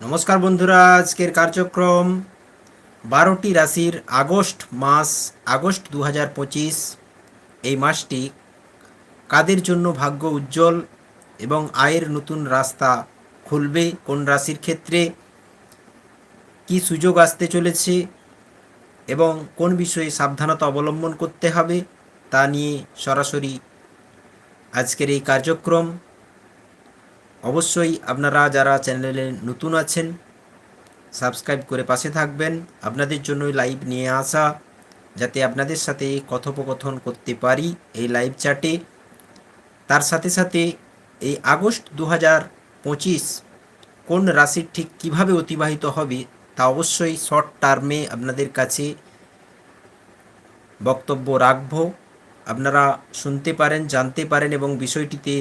নমস্কার বন্ধুরা, আজকের কার্যক্রম বারোটি রাশির আগস্ট মাস, আগস্ট দু হাজার পঁচিশ। এই মাসটি কাদের জন্য ভাগ্য উজ্জ্বল এবং আয়ের নতুন রাস্তা খুলবে? কোন রাশির ক্ষেত্রে কি সুযোগ আসতে চলেছে? এবং কোন বিষয়ে সাবধানতা অবলম্বন করতে হবে? তা নিয়ে সরাসরি আজকের এই কার্যক্রম অবশ্যই আপনারা যারা চ্যানেলে নতুন আছেন, সাবস্ক্রাইব করে পাশে থাকবেন। আপনাদের জন্যই লাইভ নিয়ে আসা, যাতে আপনাদের সাথে কথোপকথন করতে পারি এই লাইভ চ্যাটে। তার সাথে সাথে এই আগস্ট দু হাজার পঁচিশ কোন রাশির ঠিক কীভাবে অতিবাহিত হবে, তা অবশ্যই শর্ট টার্মে আপনাদের কাছে বক্তব্য রাখব। আপনারা শুনতে পারেন, জানতে পারেন এবং বিষয়টিতে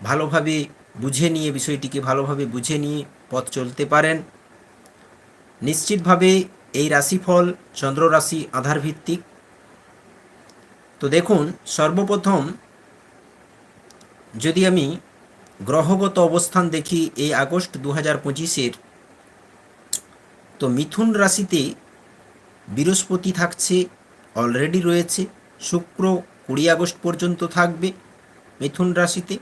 ভালোভাবে বুঝে নিয়ে, বিষয়টিকে ভালোভাবে বুঝে নিয়ে পথ চলতে পারেন। নিশ্চিতভাবে এই রাশিফল চন্দ্র রাশি আধার ভিত্তিক তো দেখুন, সর্বপ্রথম যদি আমি গ্রহগত অবস্থান দেখি এই আগস্ট দু হাজার পঁচিশের, তো মিথুন রাশিতে বৃহস্পতি থাকছে, অলরেডি রয়েছে। শুক্র কুড়ি আগস্ট পর্যন্ত থাকবে মিথুন রাশিতে।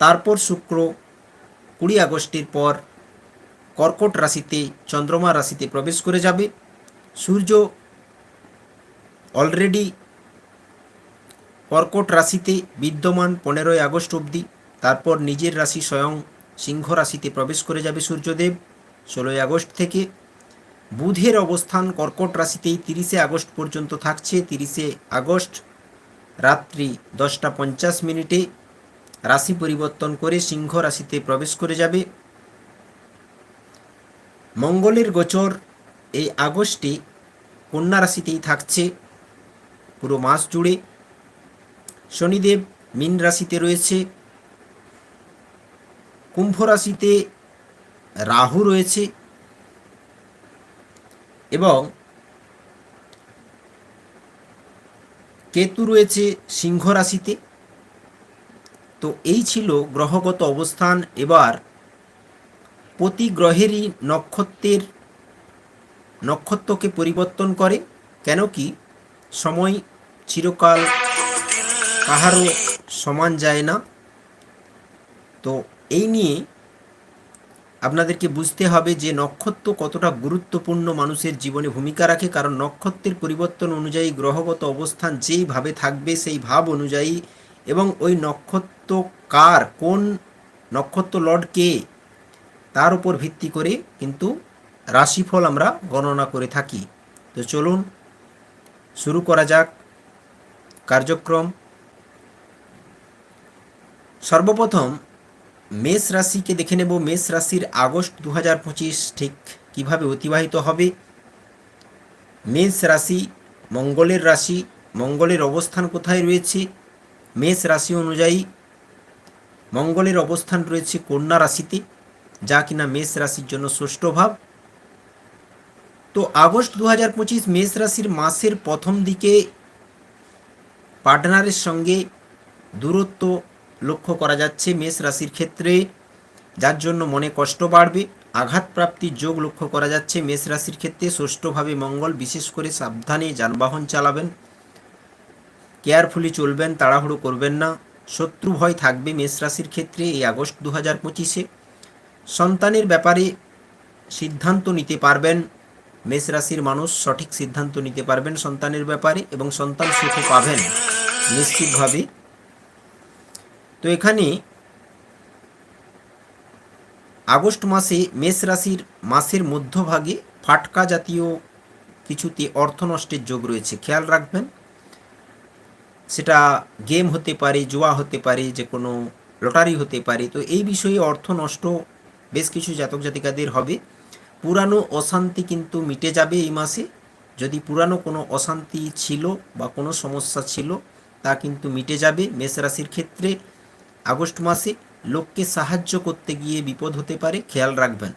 তারপর শুক্র কুড়ি আগস্টের পর কর্কট রাশিতে, চন্দ্রমা রাশিতে প্রবেশ করে যাবে। সূর্য অলরেডি কর্কট রাশিতে বিদ্যমান পনেরোই আগস্ট অবধি। তারপর নিজের রাশি স্বয়ং সিংহ রাশিতে প্রবেশ করে যাবে সূর্যদেব ষোলোই আগস্ট থেকে। বুধের অবস্থান কর্কট রাশিতেই তিরিশে আগস্ট পর্যন্ত থাকছে। তিরিশে আগস্ট রাত্রি দশটা পঞ্চাশ মিনিটে। রাশি পরিবর্তন করে সিংহ রাশিতে প্রবেশ করে যাবে। মঙ্গলের গোচর এই আগস্টে কন্যা রাশিতেই থাকছে পুরো মাস জুড়ে। শনিদেব মীন রাশিতে রয়েছে। কুম্ভ রাশিতে রাহু রয়েছে। এবং কেতু রয়েছে সিংহ রাশিতে। তো এই ছিল গ্রহগত অবস্থান। এবার প্রতি গ্রহেরই নক্ষত্রের নক্ষত্রকে পরিবর্তন করে, কেন কি সময় চিরকাল কাহারও সমান যায় না। তো এই নিয়ে আপনাদেরকে বুঝতে হবে যে নক্ষত্র কতটা গুরুত্বপূর্ণ মানুষের জীবনে ভূমিকা রাখে, কারণ নক্ষত্রের পরিবর্তন অনুযায়ী গ্রহগত অবস্থান যেইভাবে থাকবে, সেই ভাব অনুযায়ী এবং ওই নক্ষত্র কার কোন নক্ষত্র লর্ড কে, তার উপর ভিত্তি করে কিন্তু রাশিফল আমরা গণনা করে থাকি। তো চলুন, শুরু করা যাক। কার্যক্রম। সর্বপ্রথম, মেষ রাশিকে দেখে নেব। মেষ রাশির আগস্ট দু হাজার পঁচিশ ঠিক কীভাবে অতিবাহিত হবে? মেষ রাশি মঙ্গলের রাশি, মঙ্গলের অবস্থান কোথায় রয়েছে? মেষ রাশি অনুযায়ী মঙ্গলের অবস্থান রয়েছে কন্যা রাশিতে, যা কিনা মেষ রাশির জন্য ষষ্ঠ ভাব। তো আগস্ট দু হাজার পঁচিশ মেষ রাশির মাসের প্রথম দিকে পার্টনারের সঙ্গে দূরত্ব লক্ষ্য করা যাচ্ছে মেষ রাশির ক্ষেত্রে, যার জন্য মনে কষ্ট বাড়বে। আঘাতপ্রাপ্তির যোগ লক্ষ্য করা যাচ্ছে মেষ রাশির ক্ষেত্রে ষষ্ঠভাবে মঙ্গল, বিশেষ করে সাবধানে যানবাহন চালাবেন। কেয়ারফুলি চলবেন, তাড়াহুড়ো করবেন না। শত্রু ভয় থাকবে মেষ রাশির ক্ষেত্রে এই আগস্ট দু হাজার পঁচিশে। সন্তানের ব্যাপারে সিদ্ধান্ত নিতে পারবেন। মেষ রাশির মানুষ সঠিক সিদ্ধান্ত নিতে পারবেন সন্তানের ব্যাপারে এবং সন্তান সুখ পাবেন নিশ্চিতভাবে। তো এখানে আগস্ট মাসে মেষ রাশির মাসের মধ্যভাগে ফাটকা জাতীয় কিছুতে অর্থনষ্টের যোগ রয়েছে। খেয়াল রাখবেন সেটা গেম হতে পারে, জুয়া হতে পারে, যে কোনো লটারি হতে পারে। তো এই বিষয়ে অর্থ নষ্ট বেশ কিছু জাতক জাতিকাদের হবে। পুরানো অশান্তি কিন্তু মিটে যাবে এই মাসে। যদি পুরানো কোনো অশান্তি ছিল বা কোনো সমস্যা ছিল, তা কিন্তু মিটে যাবে মেষ রাশির ক্ষেত্রে। আগস্ট মাসে লোককে সাহায্য করতে গিয়ে বিপদ হতে পারে, খেয়াল রাখবেন।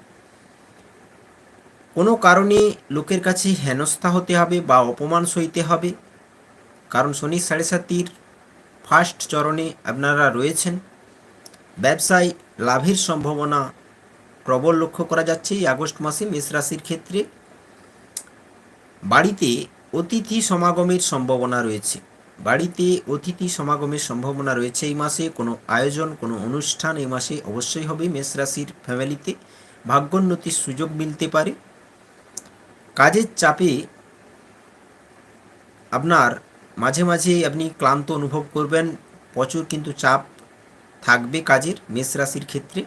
কোনো কারণে লোকের কাছে হেনস্থা হতে হবে বা অপমান সইতে হবে। কারণ শনি সাড়ে সাতির ফার্স্ট চরণে আপনারা রয়েছেন। ব্যবসায় লাভের সম্ভাবনা প্রবল লক্ষ্য করা যাচ্ছে এই আগস্ট মাসে মেষ রাশির ক্ষেত্রে। বাড়িতে অতিথি সমাগমের সম্ভাবনা রয়েছে। বাড়িতে অতিথি সমাগমের সম্ভাবনা রয়েছে এই মাসে। কোনো আয়োজন, কোনো অনুষ্ঠান এই মাসে অবশ্যই হবে মেষ রাশির ফ্যামিলিতে ভাগ্যোন্নতির সুযোগ মিলতে পারে। কাজের চাপে আপনার মাঝে মাঝে আপনি ক্লান্ত অনুভব করবেন, প্রচুর কিন্তু চাপ থাকবে কাজের মেষ রাশির ক্ষেত্রে।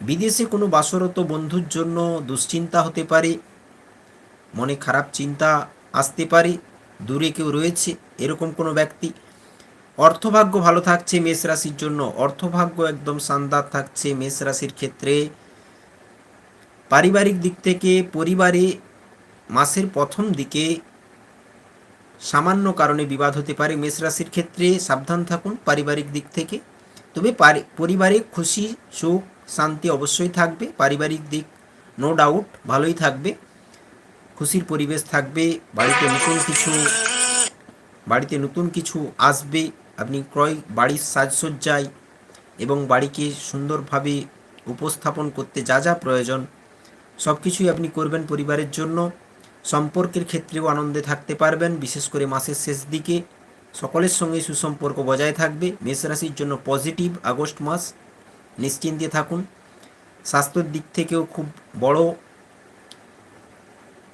বিদেশে কোনো বাসরত বন্ধুর জন্য দুশ্চিন্তা হতে পারে, মনে খারাপ চিন্তা আসতে পারে, দূরে কেউ রয়েছে, এরকম কোনো ব্যক্তি। অর্থভাগ্য ভালো থাকছে মেষ রাশির জন্য, অর্থভাগ্য একদম শানদার থাকছে মেষ রাশির ক্ষেত্রে। পারিবারিক দিক থেকে পরিবারে মাসের প্রথম দিকে সামান্য কারণে বিবাদ হতে পারে। মেষ রাশির ক্ষেত্রে সাবধান থাকুন পারিবারিক দিক থেকে। তবে পারি- পরিবারে খুশি, সুখ, শান্তি অবশ্যই থাকবে। পারিবারিক দিক নো ডাউট ভালোই থাকবে। খুশির পরিবেশ থাকবে। বাড়িতে নতুন কিছু, বাড়িতে নতুন কিছু আসবে। আপনি ক্রয়, বাড়ির সাজসজ্জায় এবং বাড়িকে সুন্দরভাবে উপস্থাপন করতে যা যা প্রয়োজন সব কিছুই আপনি করবেন পরিবারের জন্য। সম্পর্কের ক্ষেত্রেও আনন্দে থাকতে পারবেন, বিশেষ করে মাসের শেষ দিকে। সকলের সঙ্গে সুসম্পর্ক বজায় থাকবে। মেষ জন্য পজিটিভ আগস্ট মাস। নিশ্চিন্তে থাকুন। স্বাস্থ্যের দিক থেকেও খুব বড়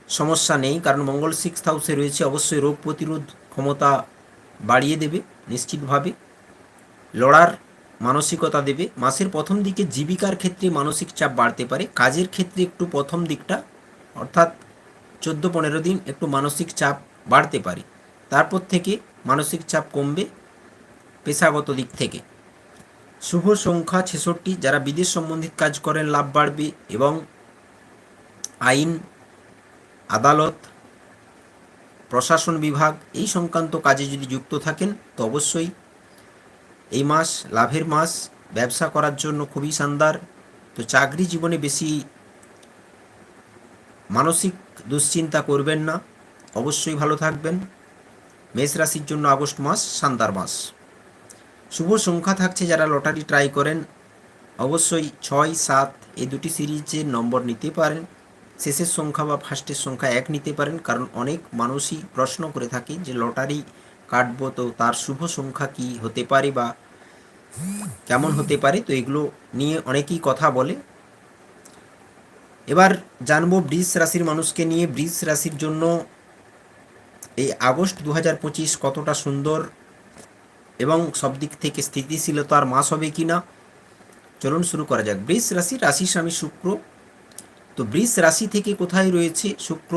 সমস্যা নেই, কারণ মঙ্গল সিক্স হাউসে রয়েছে। অবশ্যই রোগ প্রতিরোধ ক্ষমতা বাড়িয়ে দেবে নিশ্চিতভাবে। লড়ার মানসিকতা দেবে। মাসের প্রথম দিকে জীবিকার ক্ষেত্রে মানসিক চাপ বাড়তে পারে। কাজের ক্ষেত্রে একটু প্রথম দিকটা, অর্থাৎ চোদ্দ পনেরো দিন একটু মানসিক চাপ বাড়তে পারে। তারপর থেকে মানসিক চাপ কমবে পেশাগত দিক থেকে। শুভ সংখ্যা ছেষট্টি, যারা বিদেশ সম্বন্ধিত কাজ করেন, লাভ বাড়বে এবং আইন, আদালত, প্রশাসন বিভাগ এই সংক্রান্ত কাজে যদি যুক্ত থাকেন, তো অবশ্যই এই মাস লাভের মাস, ব্যবসা করার জন্য খুবই শানদার। তো চাকরি জীবনে বেশি মানসিক দুশ্চিন্তা করবেন না। অবশ্যই ভালো থাকবেন। মেষ রাশির জন্য আগস্ট মাস সান্দার মাস। শুভ সংখ্যা থাকছে যারা লটারি ট্রাই করেন। অবশ্যই ছয়, সাত এই দুটি সিরিজের নম্বর নিতে পারেন। শেষের সংখ্যা বা ফার্স্টের সংখ্যা এক নিতে পারেন। কারণ অনেক মানুষই প্রশ্ন করে থাকে যে লটারি কাটবো তো তার শুভ সংখ্যা কি হতে পারে বা কেমন হতে পারে? তো এগুলো নিয়ে অনেকেই কথা বলে। এবার জানব বৃষ রাশির মানুষকে নিয়ে। বৃষ রাশির জন্য এই আগস্ট দু হাজার পঁচিশ কতটা সুন্দর এবং সব দিক থেকে স্থিতিশীলতার মাস হবে কি না চলুন শুরু করা যাক। বৃষ রাশি রাশি স্বামী শুক্র। তো বৃষ রাশি থেকে কোথায় রয়েছে শুক্র?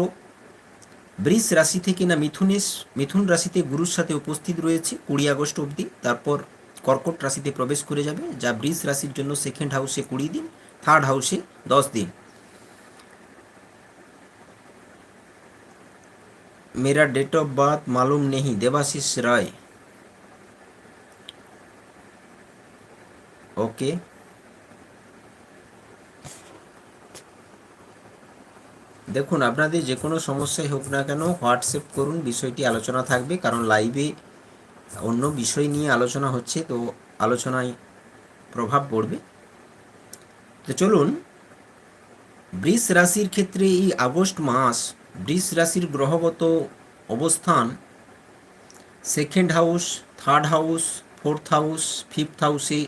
বৃষ রাশি থেকে না মিথুনে মিথুন রাশিতে গুরুর সাথে উপস্থিত রয়েছে কুড়ি আগস্ট অবধি। তারপর কর্কট রাশিতে প্রবেশ করে যাবে। যা বৃষ রাশির জন্য সেকেন্ড হাউসে কুড়ি দিন থার্ড হাউসে দশ দিন। मेरा डेट ऑफ बर्थ मालूम नहीं देवाशीष राय ওকে দেখুন আপনাদের যে কোনো সমস্যাই হোক না কেন হোয়াটসঅ্যাপ করুন বিষয়টি আলোচনা থাকবে কারণ লাইভে অন্য বিষয় নিয়ে আলোচনা হচ্ছে তো আলোচনায় প্রভাব পড়বে তো চলুন বৃষ রাশির ক্ষেত্রে এই আগস্ট মাস বৃষ রাশির গ্রহগত অবস্থান second house third house fourth house fifth হাউসে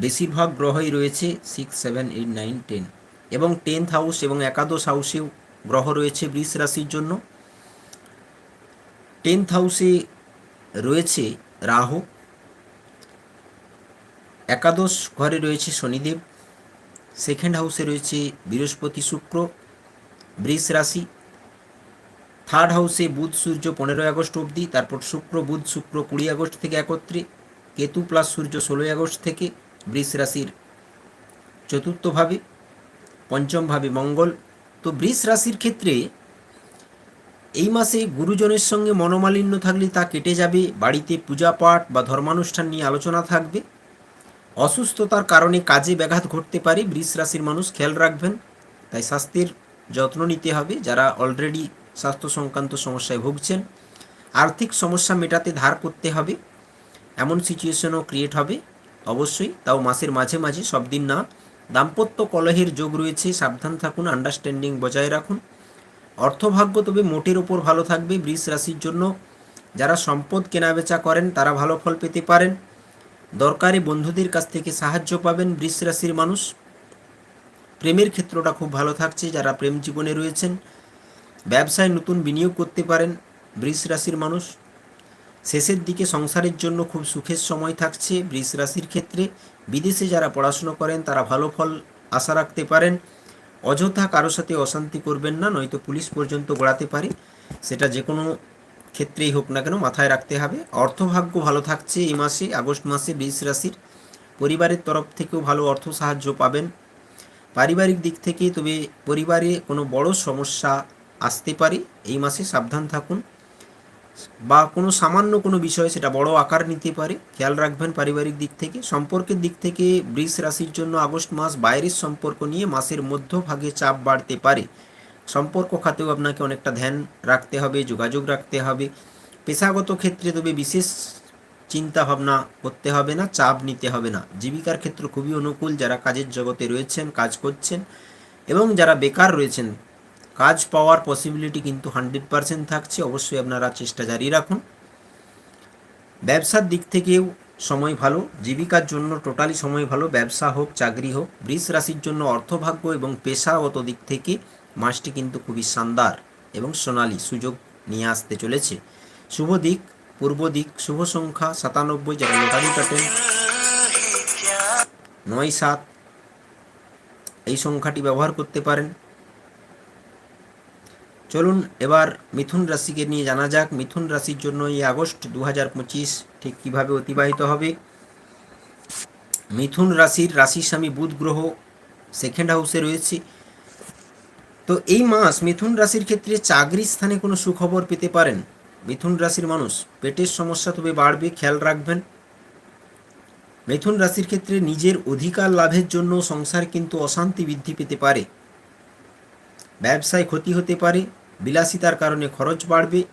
বেশিরভাগ গ্রহই রয়েছে six seven eight nine ten এবং টেন্থ হাউস এবং একাদশ হাউসেও গ্রহ রয়েছে বৃষ রাশির জন্য। টেন্থ হাউসে রয়েছে রাহু, একাদশ ঘরে রয়েছে শনিদেব সেকেন্ড হাউসে রয়েছে বৃহস্পতি শুক্র বৃষ রাশি। থার্ড হাউসে বুধ, সূর্য পনেরোই আগস্ট অবধি, তারপর শুক্র, বুধ, শুক্র কুড়ি আগস্ট থেকে একত্রে, কেতু প্লাস সূর্য ষোলোই আগস্ট থেকে বৃষ রাশির চতুর্থভাবে, পঞ্চমভাবে মঙ্গল। তো বৃষ রাশির ক্ষেত্রে এই মাসে গুরুজনের সঙ্গে মনোমালিন্য থাকলে তা কেটে যাবে, বাড়িতে পূজা পাঠ বা ধর্মানুষ্ঠান নিয়ে আলোচনা থাকবে। অসুস্থতার কারণে কাজে ব্যাঘাত ঘটতে পারে, বৃষ রাশির মানুষ খেয়াল রাখবেন। তাই স্বাস্থ্যের যত্ন নিতে হবে যারা অলরেডি স্বাস্থ্য সংক্রান্ত সমস্যায় ভুগছেন। আর্থিক সমস্যা মেটাতে ধার করতে হবে। এমন সিচুয়েশনও ক্রিয়েট হবে। অবশ্যই তাও মাসের মাঝে মাঝে সব দিন না। দাম্পত্য কলহের যোগ রয়েছে। সাবধান থাকুন আন্ডারস্ট্যান্ডিং বজায় রাখুন। অর্থভাগ্য তবে মোটের ওপর ভালো থাকবে। বৃষ রাশির জন্য যারা সম্পদ কেনাবেচা করেন, তারা ভালো ফল পেতে পারেন। দরকারি বন্ধুদের কাছ থেকে সাহায্য পাবেন বৃষ রাশির মানুষ। প্রেমের ক্ষেত্রটা খুব ভালো থাকছে, যারা প্রেম জীবনে রয়েছেন। ব্যবসায় নতুন বিনিয়োগ করতে পারেন বৃষ রাশির মানুষ। শেষের দিকে সংসারের জন্য খুব সুখের সময় থাকছে বৃষ রাশির ক্ষেত্রে। বিদেশে যারা পড়াশুনো করেন, তারা ভালো ফল আশা রাখতে পারেন। অযথা কারোর সাথে অশান্তি করবেন না, নয়তো পুলিশ পর্যন্ত গড়াতে পারে। সেটা যে কোনো ক্ষেত্রেই হোক না কেন মাথায় রাখতে হবে। অর্থভাগ্য ভালো থাকছে এই মাসে, আগস্ট মাসে বৃষ রাশির। পরিবারের তরফ থেকেও ভালো অর্থ সাহায্য পাবেন। পারিবারিক দিক থেকে তবে পরিবারে কোনো বড় সমস্যা আসতে পারে, এই মাসে সাবধান থাকুন। বা কোনো সামান্য কোনো বিষয় সেটা বড় আকার নিতে পারে, খেয়াল রাখবেন পারিবারিক দিক থেকে। সম্পর্কের দিক থেকে বৃষ রাশির জন্য আগস্ট মাস বাইরের সম্পর্ক নিয়ে মাসের মধ্যভাগে চাপ বাড়তে পারে। সম্পর্ক খাতেও আপনাকে অনেকটা ধ্যান রাখতে হবে, যোগাযোগ রাখতে হবে। পেশাগত ক্ষেত্রে তবে বিশেষ চিন্তা ভাবনা করতে হবে না, চাপ নিতে হবে না। জীবিকার ক্ষেত্র খুবই অনুকূল, যারা কাজের জগতে রয়েছেন, কাজ করছেন এবং যারা বেকার রয়েছেন, কাজ পাওয়ার পসিবিলিটি কিন্তু হান্ড্রেড পারসেন্ট থাকছে। অবশ্যই আপনারা চেষ্টা জারি রাখুন। ব্যবসার দিক থেকেও সময় ভালো, জীবিকার জন্য টোটালি সময় ভালো, ব্যবসা হোক, চাকরি হোক, বৃষ রাশির জন্য অর্থভাগ্য এবং পেশাগত দিক থেকে মাসটি কিন্তু খুবই শানদার এবং সোনালি সুযোগ নিয়ে আসতে চলেছে। শুভ দিক পূর্ব দিক, শুভ সংখ্যা সাতানব্বই যারা লটারি কাটেন নয় সাত, এই সংখ্যাটি ব্যবহার করতে পারেন। চলুন এবার মিথুন রাশিকে নিয়ে জানা যাক। মিথুন রাশির জন্য এই আগস্ট দু হাজার পঁচিশ ঠিক কীভাবে অতিবাহিত হবে? মিথুন রাশির রাশির স্বামী বুধ গ্রহ সেকেন্ড হাউসে রয়েছে। তো এই মাস মিথুন রাশির ক্ষেত্রে চাকরির স্থানে কোনো সুখবর পেতে পারেন? মিথুন রাশির মানুষ, পেটের সমস্যা তবে বাড়বে, খেয়াল রাখবেন। মিথুন রাশির ক্ষেত্রে নিজের অধিকার লাভের জন্য সংসার কিন্তু অশান্তি বৃদ্ধি পেতে পারে। ব্যবসায় ক্ষতি হতে পারে, বিলাসিতার কারণে খরচ বাড়বে।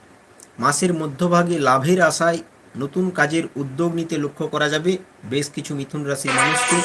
মাসের মধ্যভাগে লাভের আশায় নতুন কাজের উদ্যোগ নিতে লক্ষ্য করা যাবে। বেশ কিছু মিথুন রাশির মানুষকে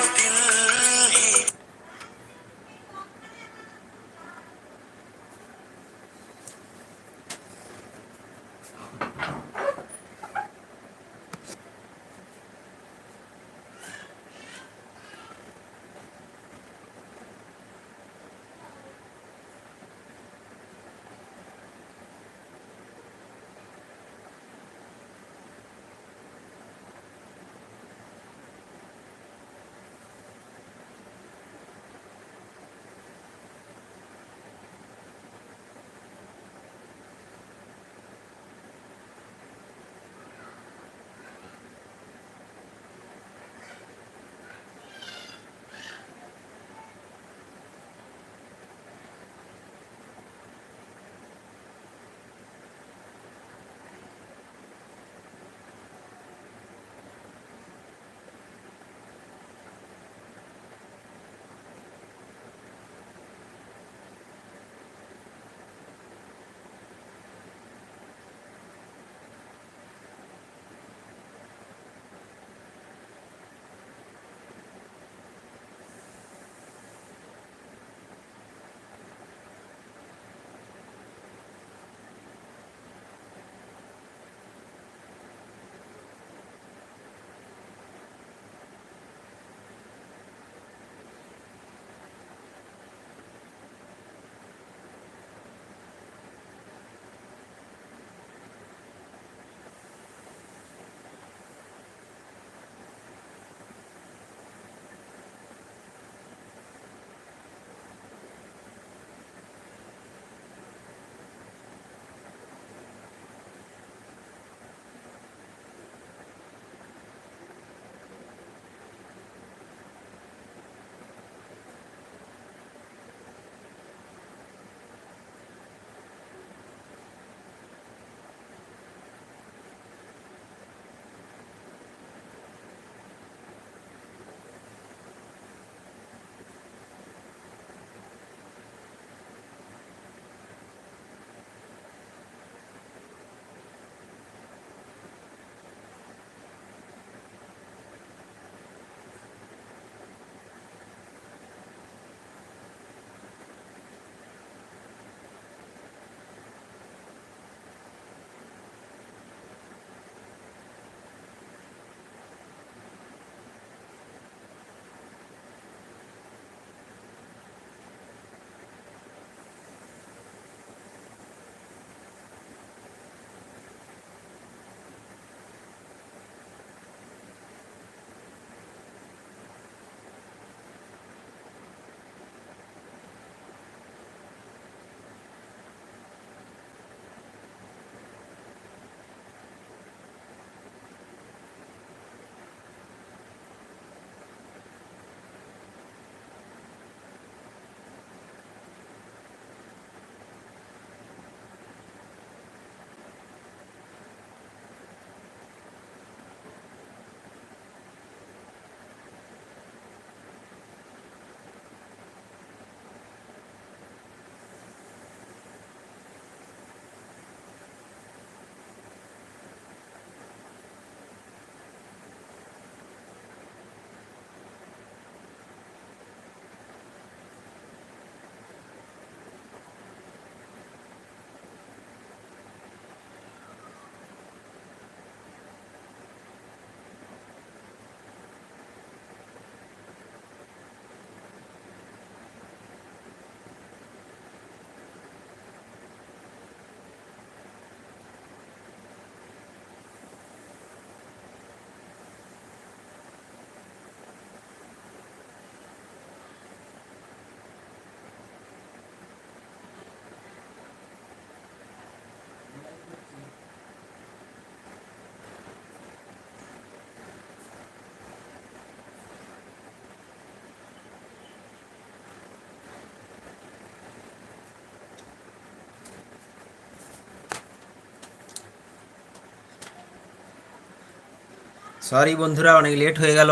সরি বন্ধুরা, অনেক লেট হয়ে গেল।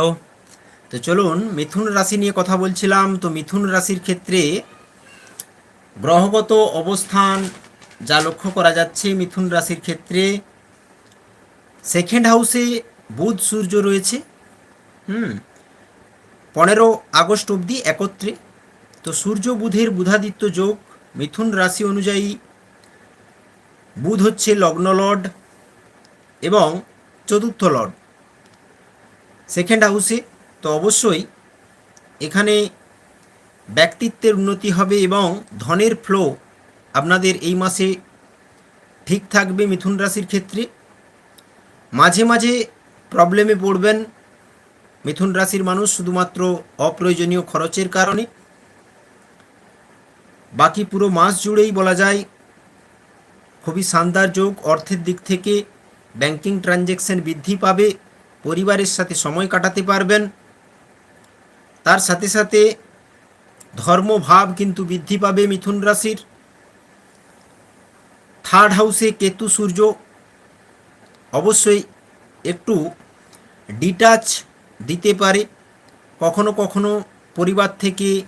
তো চলুন, মিথুন রাশি নিয়ে কথা বলছিলাম। তো মিথুন রাশির ক্ষেত্রে গ্রহগত অবস্থান যা লক্ষ্য করা যাচ্ছে মিথুন রাশির ক্ষেত্রে। সেকেন্ড হাউসে বুধ, সূর্য রয়েছে। হুম, পনেরো আগস্ট অবধি একত্রে। তো সূর্য বুধের বুধাদিত্য যোগ, মিথুন রাশি অনুযায়ী বুধ হচ্ছে লগ্ন লর্ড এবং চতুর্থ লর্ড। সেকেন্ড হাউসে, তো অবশ্যই এখানে ব্যক্তিত্বের উন্নতি হবে এবং ধনের ফ্লো আপনাদের এই মাসে ঠিক থাকবে মিথুন রাশির ক্ষেত্রে। মাঝে মাঝে প্রবলেমে পড়বেন মিথুন রাশির মানুষ শুধুমাত্র অপ্রয়োজনীয় খরচের কারণে। বাকি পুরো মাস জুড়েই বলা যায় খুবই শানদার যোগ, অর্থের দিক থেকে ব্যাংকিং ট্রানজ্যাকশন বৃদ্ধি পাবে। পরিবারের সাথে সময় কাটাতে পারবেন। তার সাথে সাথে ধর্মভাব কিন্তু বৃদ্ধি পাবে মিথুন রাশির। থার্ড হাউসে কেতু সূর্য। অবশ্যই একটু ডিটাচ দিতে পারে। কখনো কখনো পরিবার থেকে